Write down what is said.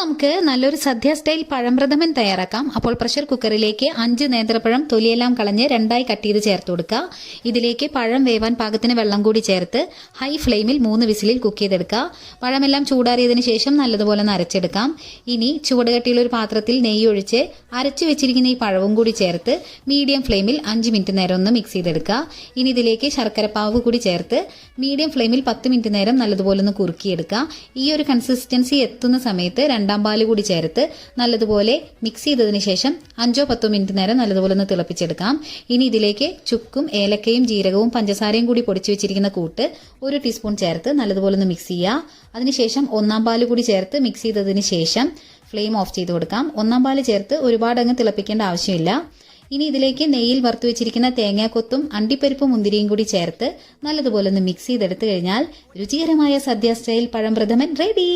നമുക്ക് നല്ലൊരു സദ്യ സ്റ്റൈൽ പഴംപ്രഥമൻ തയ്യാറാക്കാം. അപ്പോൾ പ്രഷർ കുക്കറിലേക്ക് അഞ്ച് നേന്ത്രപ്പഴം തൊലിയെല്ലാം കളഞ്ഞ് രണ്ടായി കട്ട് ചെയ്ത് ചേർത്ത് കൊടുക്കുക. ഇതിലേക്ക് പഴം വേവാൻ പാകത്തിന് വെള്ളം കൂടി ചേർത്ത് ഹൈ ഫ്ലെയിമിൽ മൂന്ന് വിസിലിൽ കുക്ക് ചെയ്തെടുക്കുക. പഴമെല്ലാം ചൂടാറിയതിന് ശേഷം നല്ലതുപോലെ ഒന്ന് അരച്ചെടുക്കാം ഇനി ചൂടുകട്ടിയുള്ള ഒരു പാത്രത്തിൽ നെയ്യ് ഒഴിച്ച് അരച്ചു വെച്ചിരിക്കുന്ന ഈ പഴവും കൂടി ചേർത്ത് മീഡിയം ഫ്ലെയിമിൽ അഞ്ച് മിനിറ്റ് നേരം ഒന്ന് മിക്സ് ചെയ്തെടുക്കുക. ഇനി ഇതിലേക്ക് ശർക്കരപ്പാവ് കൂടി ചേർത്ത് മീഡിയം ഫ്ലെയിമിൽ പത്ത് മിനിറ്റ് നേരം നല്ലതുപോലെ ഒന്ന് കുറുക്കിയെടുക്കുക. ഈ ഒരു കൺസിസ്റ്റൻസി എത്തുന്ന സമയത്ത് രണ്ടാം പാൽ കൂടി ചേർത്ത് നല്ലതുപോലെ മിക്സ് ചെയ്തതിന് ശേഷം അഞ്ചോ പത്തോ മിനിറ്റ് നേരം നല്ലതുപോലെ ഒന്ന് തിളപ്പിച്ചെടുക്കാം. ഇനി ഇതിലേക്ക് ചുക്കും ഏലക്കയും ജീരകവും പഞ്ചസാരയും കൂടി പൊടിച്ചു വെച്ചിരിക്കുന്ന കൂട്ട് ഒരു ടീസ്പൂൺ ചേർത്ത് നല്ലതുപോലെ ഒന്ന് മിക്സ് ചെയ്യുക. അതിനുശേഷം ഒന്നാം പാൽ കൂടി ചേർത്ത് മിക്സ് ചെയ്തതിന് ശേഷം ഫ്ലെയിം ഓഫ് ചെയ്ത് കൊടുക്കാം. ഒന്നാം പാൽ ചേർത്ത് ഒരുപാട് അങ്ങ് തിളപ്പിക്കേണ്ട ആവശ്യമില്ല. ഇനി ഇതിലേക്ക് നെയ്യിൽ വറുത്തു വെച്ചിരിക്കുന്ന തേങ്ങാക്കൊത്തും അണ്ടിപ്പരിപ്പ് മുന്തിരിയും കൂടി ചേർത്ത് നല്ലതുപോലെ ഒന്ന് മിക്സ് ചെയ്തെടുത്തു കഴിഞ്ഞാൽ രുചികരമായ സദ്യ സ്റ്റൈൽ പഴംപ്രഥമൻ റെഡി